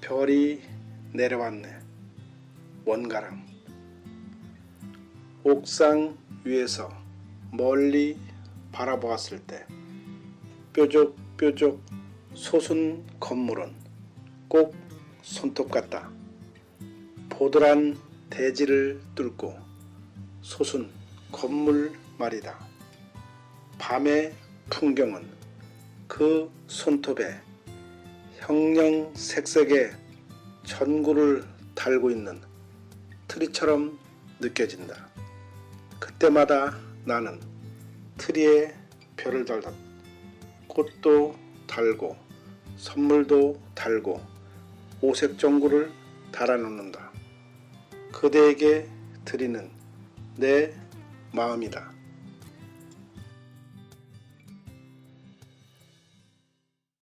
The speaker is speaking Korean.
별이 내려왔네. 원가람. 옥상 위에서 멀리 바라보았을 때 뾰족뾰족 솟은 건물은 꼭 손톱 같다. 보드란 대지를 뚫고 솟은 건물 말이다. 밤의 풍경은 그 손톱에 형형색색의 전구를 달고 있는 트리처럼 느껴진다. 그때마다 나는 트리에 별을 달다. 꽃도 달고 선물도 달고 오색 전구를 달아놓는다. 그대에게 드리는 내 마음이다.